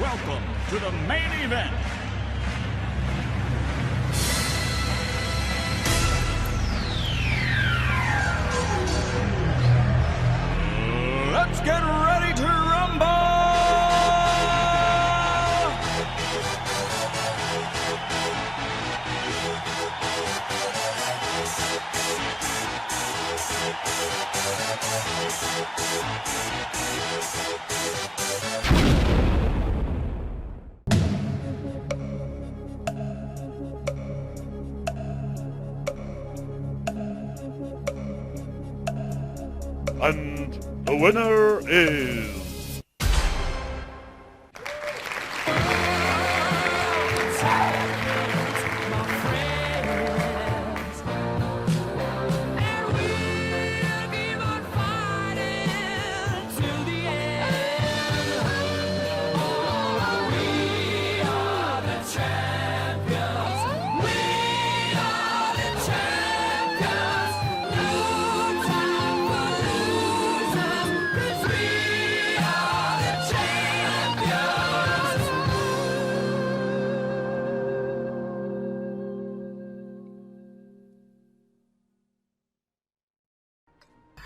welcome to the main event. Let's get ready to rumble! The winner is.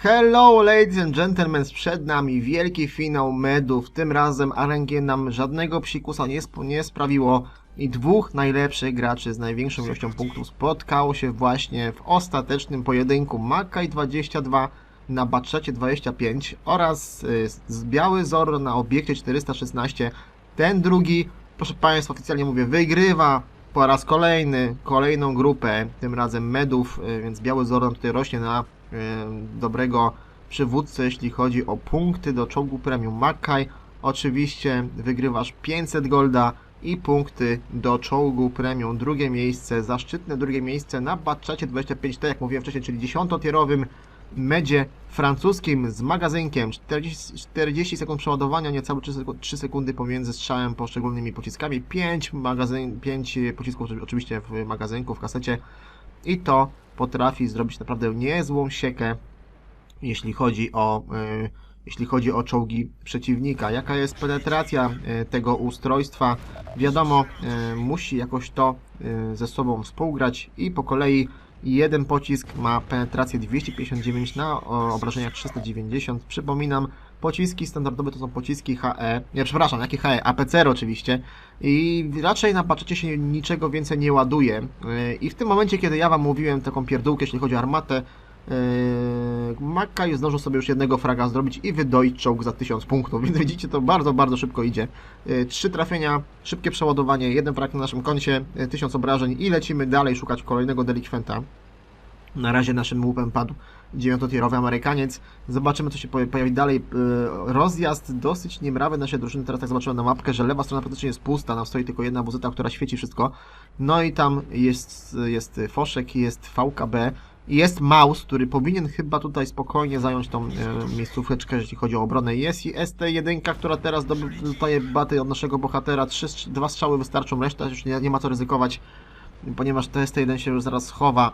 Hello ladies and gentlemen, przed nami wielki finał medów. Tym razem RNG nam żadnego psikusa nie, sp- nie sprawiło i dwóch najlepszych graczy z największą ilością punktów spotkało się właśnie w ostatecznym pojedynku Makai 22 na Baczecie 25 oraz y, z Biały Zorro na obiekcie 416. Ten drugi, proszę Państwa, oficjalnie mówię, wygrywa po raz kolejny kolejną grupę, tym razem medów, y, więc Biały Zorro tutaj rośnie na dobrego przywódcę, jeśli chodzi o punkty do czołgu premium Mackay. Oczywiście wygrywasz 500 golda i punkty do czołgu premium. Drugie miejsce, zaszczytne drugie miejsce na Batczacie 25, tak jak mówiłem wcześniej, czyli 10-tierowym medzie francuskim z magazynkiem 40, 40 sekund przeładowania, niecałe 3, seku- 3 sekundy pomiędzy strzałem poszczególnymi pociskami, 5, magazyn, 5 pocisków oczywiście w magazynku, w kasecie i to potrafi zrobić naprawdę niezłą siekę, jeśli chodzi o, y, jeśli chodzi o czołgi przeciwnika. Jaka jest penetracja y, tego ustrojstwa? Wiadomo, y, musi jakoś to ze sobą współgrać i po kolei jeden pocisk ma penetrację 259 na obrażeniach 390. Przypominam, pociski standardowe to są pociski HE, nie przepraszam, jakie HE? APCR oczywiście i raczej na paczecie się niczego więcej nie ładuje. Yy, I w tym momencie, kiedy ja Wam mówiłem taką pierdółkę, jeśli chodzi o armatę, Yy, Mackay zdążył sobie już jednego fraga zrobić i wydoić czołg za 1000 punktów, więc widzicie, to bardzo, bardzo szybko idzie. Yy, Trzy trafienia, szybkie przeładowanie, jeden frag na naszym koncie, yy, 1000 obrażeń i lecimy dalej szukać kolejnego delikwenta. Na razie naszym łupem padł dziewiątotierowy Amerykaniec. Zobaczymy, co się poja- pojawi dalej. Yy, Rozjazd dosyć niemrawy naszej drużyny. Teraz tak zobaczyłem na mapkę, że lewa strona praktycznie jest pusta. Tam stoi tylko jedna buzyta, która świeci wszystko. No i tam jest, jest Foszek, jest VKB. i Jest Maus, który powinien chyba tutaj spokojnie zająć tą e, miejscóweczkę, jeśli chodzi o obronę. Jest i ST1, która teraz dostaje baty od naszego bohatera. Trzy, dwa strzały wystarczą, reszta już nie, nie ma co ryzykować, ponieważ to ST1 się już zaraz schowa e,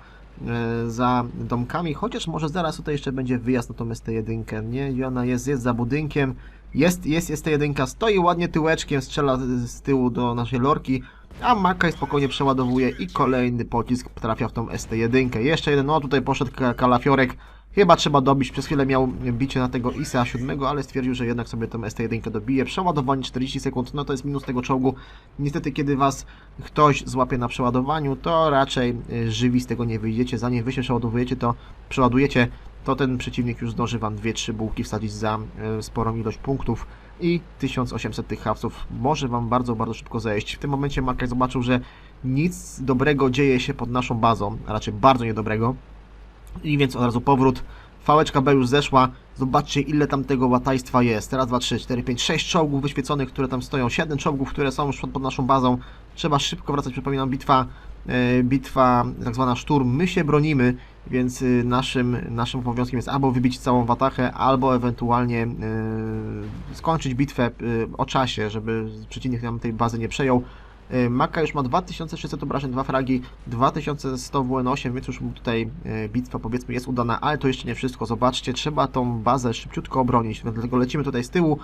za domkami, chociaż może zaraz tutaj jeszcze będzie wyjazd na tą ST1, nie? I ona jest, jest za budynkiem, jest, jest ST1, stoi ładnie tyłeczkiem, strzela z- tyłu do naszej lorki, a Makaj spokojnie przeładowuje i kolejny pocisk trafia w tą ST1. Jeszcze jeden, no tutaj poszedł ka- kalafiorek, chyba trzeba dobić, przez chwilę miał bicie na tego ISA 7, ale stwierdził, że jednak sobie tą ST1 dobije. Przeładowanie 40 sekund, no to jest minus tego czołgu. Niestety, kiedy was ktoś złapie na przeładowaniu, to raczej y, żywi z tego nie wyjdziecie. Zanim wy się przeładowujecie, to przeładujecie, to ten przeciwnik już zdąży wam 2-3 bułki wsadzić za y, sporą ilość punktów i 1800 tych hawców może wam bardzo, bardzo szybko zejść. W tym momencie Markaj zobaczył, że nic dobrego dzieje się pod naszą bazą, a raczej bardzo niedobrego. I więc od razu powrót. Fałeczka B już zeszła. Zobaczcie, ile tam tego łatajstwa jest. Teraz 2, 3, 4, 5, 6 czołgów wyświeconych, które tam stoją. 7 czołgów, które są już pod naszą bazą. Trzeba szybko wracać. Przypominam, bitwa, e, bitwa tak zwana szturm. My się bronimy, więc y, naszym, naszym obowiązkiem jest albo wybić całą watachę, albo ewentualnie y, skończyć bitwę y, o czasie, żeby przeciwnik nam tej bazy nie przejął. Y, Maka już ma 2600 obrażeń, 2 fragi, 2100 WN8, więc już mu tutaj y, bitwa powiedzmy jest udana, ale to jeszcze nie wszystko. Zobaczcie, trzeba tą bazę szybciutko obronić, dlatego lecimy tutaj z tyłu.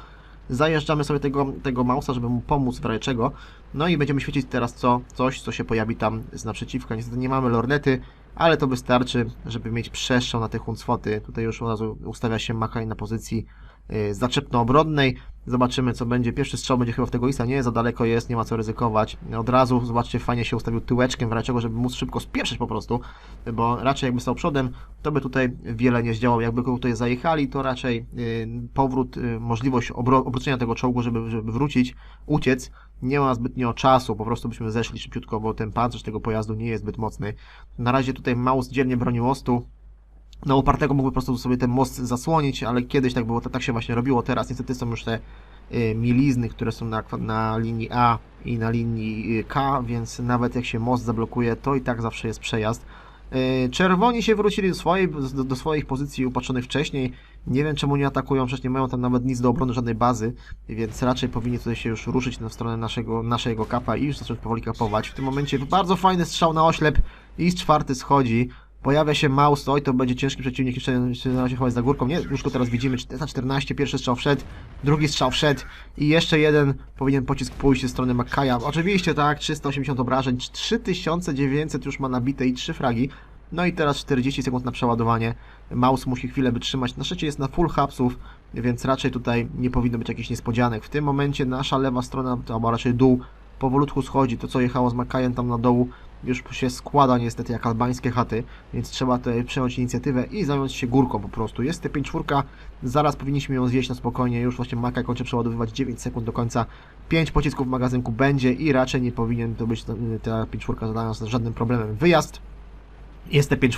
Zajeżdżamy sobie tego, tego mausa, żeby mu pomóc w czego. No i będziemy świecić teraz co, coś, co się pojawi tam z naprzeciwka. Niestety nie mamy lornety, ale to wystarczy, żeby mieć przestrzał na te huncwoty. Tutaj już od razu ustawia się Makaj na pozycji zaczepno-obronnej. Zobaczymy co będzie. Pierwszy strzał będzie chyba w tego Isa. Nie, za daleko jest, nie ma co ryzykować. Od razu, zobaczcie, fajnie się ustawił tyłeczkiem, w razie czego, żeby móc szybko spieszyć po prostu, bo raczej jakby stał przodem, to by tutaj wiele nie zdziałał. Jakby go tutaj zajechali, to raczej yy, powrót, yy, możliwość obrócenia tego czołgu, żeby, żeby wrócić, uciec, nie ma zbytnio czasu, po prostu byśmy zeszli szybciutko, bo ten pancerz tego pojazdu nie jest zbyt mocny. Na razie tutaj Maus dzielnie broni mostu. Na upartego mógłby po prostu sobie ten most zasłonić, ale kiedyś tak było, tak się właśnie robiło. Teraz niestety są już te y, milizny, które są na, na linii A i na linii y, K, więc nawet jak się most zablokuje, to i tak zawsze jest przejazd. Y, Czerwoni się wrócili do, swojej, do, do swoich pozycji upatrzonych wcześniej. Nie wiem czemu nie atakują, przecież nie mają tam nawet nic do obrony, żadnej bazy, więc raczej powinni tutaj się już ruszyć na stronę naszego, naszego kapa i już zacząć powoli kapować. W tym momencie bardzo fajny strzał na oślep i z czwarty schodzi. Pojawia się Maus, oj to będzie ciężki przeciwnik, jeszcze jeszcze na razie chować za górką. Nie, już go teraz widzimy, za 14, pierwszy strzał wszedł, drugi strzał wszedł i jeszcze jeden powinien pocisk pójść ze strony Makaja. Oczywiście tak, 380 obrażeń, 3900 już ma nabite i 3 fragi. No i teraz 40 sekund na przeładowanie. Maus musi chwilę wytrzymać. Na szczęście jest na full hapsów, więc raczej tutaj nie powinno być jakichś niespodzianek. W tym momencie nasza lewa strona, albo raczej dół, powolutku schodzi. To co jechało z Makajem tam na dołu już się składa niestety jak albańskie chaty, więc trzeba tutaj przejąć inicjatywę i zająć się górką po prostu. Jest T5 zaraz powinniśmy ją zjeść na spokojnie, już właśnie Makaj kończy przeładowywać 9 sekund do końca. 5 pocisków w magazynku będzie i raczej nie powinien to być ta, ta 5 zadana z żadnym problemem. Wyjazd, jest T5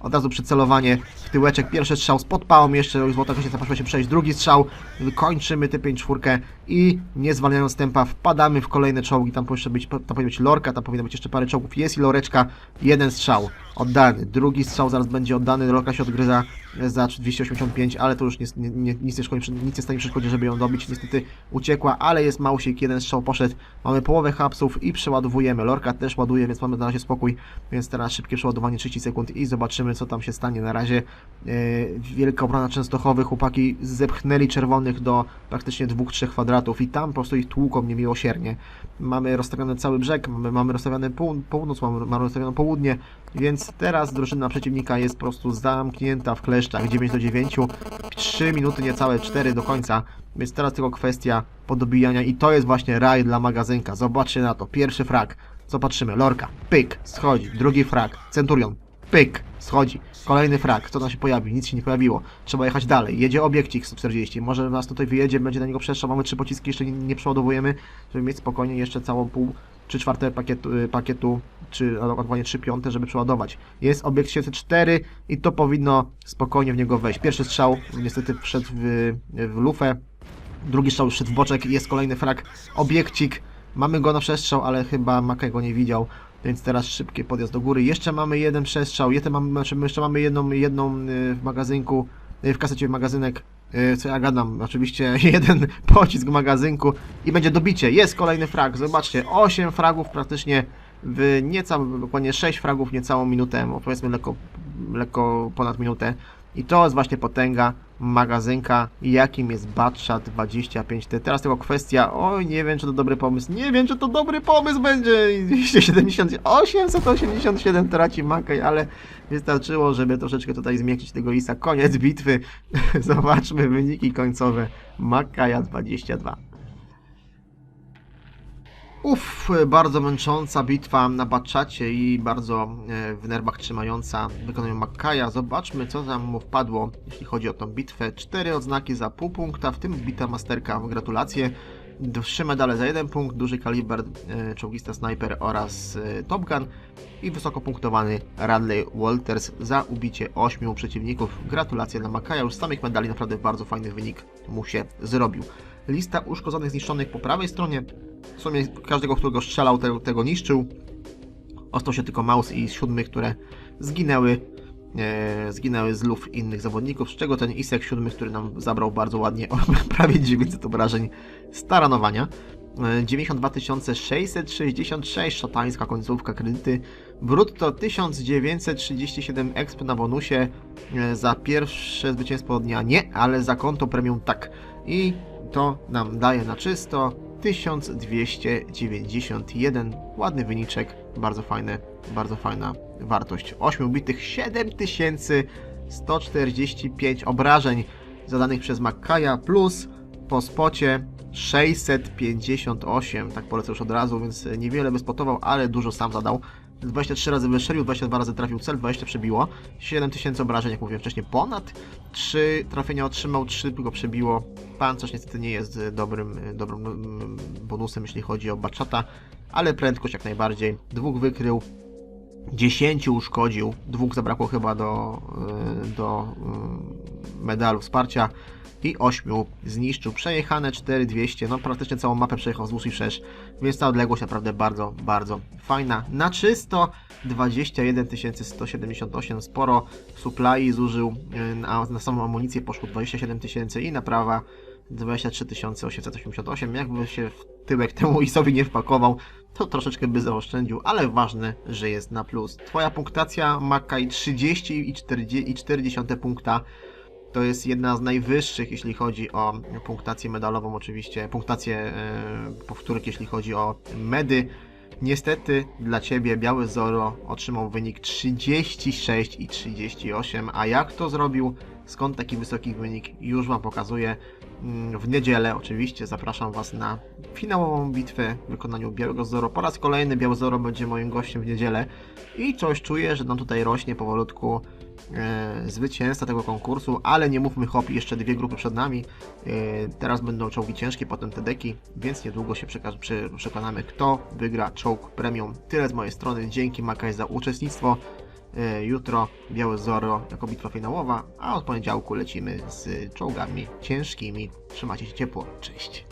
od razu przycelowanie w tyłeczek, pierwszy strzał spod pałą, jeszcze. Złota kośnica poszła się przejść, drugi strzał, kończymy tę 5 czwórkę i nie zwalniając tempa wpadamy w kolejne czołgi, tam powinna być, tam powinna być lorka, tam powinna być jeszcze parę czołgów, jest i loreczka, jeden strzał oddany, drugi strzał zaraz będzie oddany, lorka się odgryza za 285, ale to już nie, nie, nie, nic, nie szkodzi, nic nie stanie przeszkodzie, żeby ją dobić, niestety uciekła, ale jest mausik, jeden strzał poszedł, mamy połowę hapsów i przeładowujemy, lorka też ładuje, więc mamy na razie spokój, więc teraz szybkie przeładowanie 30 sekund i zobaczymy co tam się stanie. Na razie e, Wielka Obrona Częstochowy, chłopaki zepchnęli czerwonych do praktycznie 2-3 kwadratów i tam po prostu ich tłuką niemiłosiernie. Mamy rozstawiony cały brzeg, mamy, mamy rozstawiony pół, północ, mamy, mamy rozstawione południe, więc teraz drużyna przeciwnika jest po prostu zamknięta w kleszczach. 9 do 9, 3 minuty niecałe 4 do końca, więc teraz tylko kwestia podobijania i to jest właśnie raj dla magazynka. Zobaczcie na to, pierwszy frag, zobaczymy, Lorka, pyk, schodzi, drugi frag, Centurion, pyk, schodzi. Kolejny frak, co tam się pojawi? Nic się nie pojawiło. Trzeba jechać dalej. Jedzie obiekcik 140. Może nas tutaj wyjedzie, będzie na niego przestrzał. Mamy trzy pociski, jeszcze nie, nie przeładowujemy, żeby mieć spokojnie jeszcze całą pół, trzy czwarte pakietu, y, pakietu czy a dokładnie trzy piąte, żeby przeładować. Jest obiekt 704 i to powinno spokojnie w niego wejść. Pierwszy strzał niestety wszedł w, w lufę. Drugi strzał już szedł w boczek jest kolejny frak. Obiekcik. Mamy go na przestrzał, ale chyba Makaj go nie widział. Więc teraz szybki podjazd do góry. Jeszcze mamy jeden przestrzał, jeszcze mamy, znaczy jeszcze mamy jedną, jedną y, w magazynku, y, w kasecie magazynek. Y, Co ja gadam? Oczywiście jeden pocisk w magazynku i będzie dobicie. Jest kolejny frag. Zobaczcie, 8 fragów praktycznie w niecałą, dokładnie 6 fragów niecałą minutę, powiedzmy lekko, lekko ponad minutę. I to jest właśnie potęga magazynka, jakim jest Batshot 25T. Teraz tylko kwestia, oj nie wiem czy to dobry pomysł, nie wiem czy to dobry pomysł będzie. 270, 887 traci Makaj, ale wystarczyło, żeby troszeczkę tutaj zmiękczyć tego Isa. Koniec bitwy. Zobaczmy wyniki końcowe Makaja 22. Uff, bardzo męcząca bitwa na Batczacie i bardzo e, w nerwach trzymająca wykonaniu Makkaja. Zobaczmy, co tam mu wpadło, jeśli chodzi o tą bitwę. Cztery odznaki za pół punkta, w tym wbita masterka. Gratulacje. Trzy medale za jeden punkt, duży kaliber, e, czołgista snajper oraz e, Top Gun i wysoko punktowany Radley Walters za ubicie ośmiu przeciwników. Gratulacje dla Makaja, już z samych medali naprawdę bardzo fajny wynik mu się zrobił. Lista uszkodzonych, zniszczonych po prawej stronie. W sumie każdego, którego strzelał, tego, tego niszczył. Ostał się tylko Maus i siódmy, które zginęły. E, zginęły z luf innych zawodników, z czego ten Isek siódmy, który nam zabrał bardzo ładnie prawie 900 obrażeń staranowania. E, 92 666 szatańska końcówka kredyty. Brutto 1937 exp na bonusie. E, za pierwsze zwycięstwo dnia nie, ale za konto premium tak. I to nam daje na czysto 1291. Ładny wyniczek, bardzo fajny, bardzo fajna wartość. 8 bitych 7145 obrażeń zadanych przez Makkaja plus po spocie 658, tak polecę już od razu, więc niewiele by spotował, ale dużo sam zadał. 23 razy wystrzelił, 22 razy trafił cel, 20 przebiło. 7000 obrażeń, jak mówiłem wcześniej, ponad. 3 trafienia otrzymał, 3 go przebiło. Pancerz niestety nie jest dobrym, dobrym mm, bonusem, jeśli chodzi o Bachata, ale prędkość jak najbardziej. Dwóch wykrył, 10 uszkodził, dwóch zabrakło chyba do, e, do e, medalu wsparcia i 8 zniszczył. Przejechane 4200, no praktycznie całą mapę przejechał z i wszerz, więc ta odległość naprawdę bardzo, bardzo fajna. Na czysto 21 178, sporo supply zużył, e, a na samą amunicję poszło 27 tysięcy i naprawa 23 888. Jakby się w tyłek temu Isowi nie wpakował, to troszeczkę by zaoszczędził, ale ważne, że jest na plus. Twoja punktacja Mackay 30 i 40, i 40 punkta to jest jedna z najwyższych, jeśli chodzi o punktację medalową, oczywiście, punktację e, powtórek, jeśli chodzi o medy. Niestety dla Ciebie Biały Zoro otrzymał wynik 36 i 38, a jak to zrobił, skąd taki wysoki wynik, już Wam pokazuję. Mm, W niedzielę oczywiście zapraszam Was na finałową bitwę w wykonaniu Białego Zoro. Po raz kolejny Biały Zoro będzie moim gościem w niedzielę i coś czuję, że nam tutaj rośnie powolutku e, zwycięzca tego konkursu, ale nie mówmy hop, jeszcze dwie grupy przed nami. E, teraz będą czołgi ciężkie, potem te deki, więc niedługo się przekonamy, kto wygra czołg premium. Tyle z mojej strony, dzięki Makaj za uczestnictwo. E, Jutro Białe Zoro jako bitwa finałowa, a od poniedziałku lecimy z czołgami ciężkimi. Trzymajcie się ciepło, cześć.